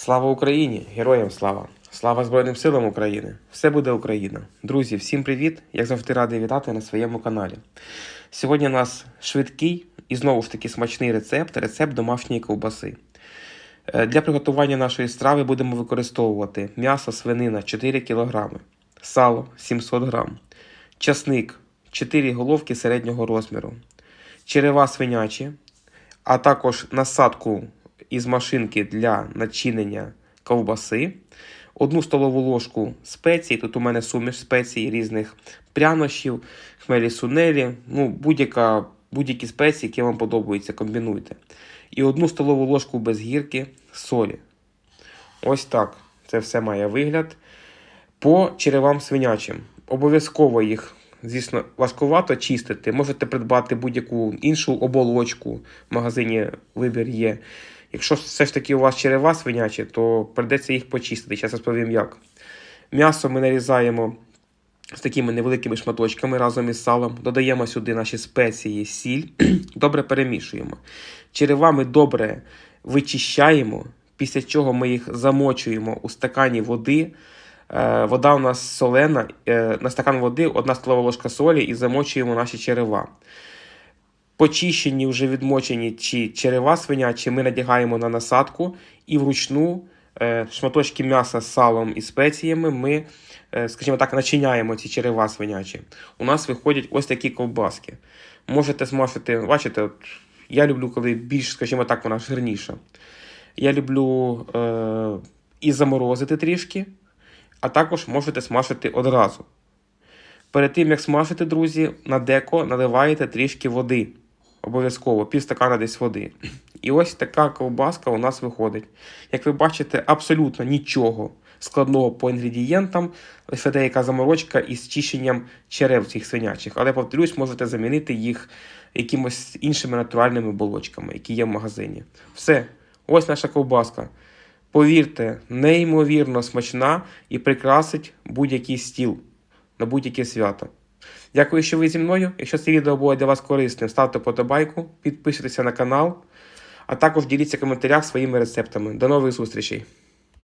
Слава Україні! Героям слава! Слава Збройним силам України! Все буде Україна! Друзі, всім привіт! Як завжди радий вітати на своєму каналі. Сьогодні у нас швидкий і знову ж таки смачний рецепт рецепт домашньої ковбаси. Е, Для приготування нашої страви будемо використовувати м'ясо свинина 4 кг, сало 700 г, часник 4 головки середнього розміру, черева свинячі, а також насадку із машинки для начинення ковбаси, одну столову ложку спецій, тут у мене суміш спецій різних прянощів, хмелі сунелі, ну, будь-які спеції, які вам подобаються, комбінуйте. І одну столову ложку без гірки солі. Ось так це все має вигляд. По черевам свинячим. Обов'язково їх, звісно, важкувато чистити. Можете придбати будь-яку іншу оболочку. В магазині вибір є. Якщо все ж таки у вас черева свинячі, то придеться їх почистити. Зараз розповім як. М'ясо ми нарізаємо з такими невеликими шматочками разом із салом. Додаємо сюди наші спеції, сіль, добре перемішуємо. Черева ми добре вичищаємо, після чого ми їх замочуємо у стакані води. Е, Вода у нас солена, е, на стакан води одна столова ложка солі і замочуємо наші черева. Почищені, вже відмочені чи черева свинячі ми надягаємо на насадку і вручну е, шматочки м'яса з салом і спеціями ми, скажімо так, начиняємо ці черева свинячі. У нас виходять ось такі ковбаски. Можете смажити, бачите, от, я люблю, коли більш, скажімо так, вона жирніша. Я люблю е, і заморозити трішки, а також можете смажити одразу. Перед тим, як смажити, друзі, на деко наливаєте трішки води. Обов'язково, пів стакана десь води. І ось така ковбаска у нас виходить. Як ви бачите, абсолютно нічого складного по інгредієнтам, лише деяка заморочка із чищенням черев цих свинячих. Але, повторюсь, можете замінити їх якимось іншими натуральними болочками, які є в магазині. Все, ось наша ковбаска. Повірте, неймовірно смачна і прикрасить будь-який стіл на будь-яке свято. Дякую, що ви зі мною. Якщо це відео було для вас корисним, ставте подобайку, підписуйтеся на канал, а також діліться в коментарях своїми рецептами. До нових зустрічей!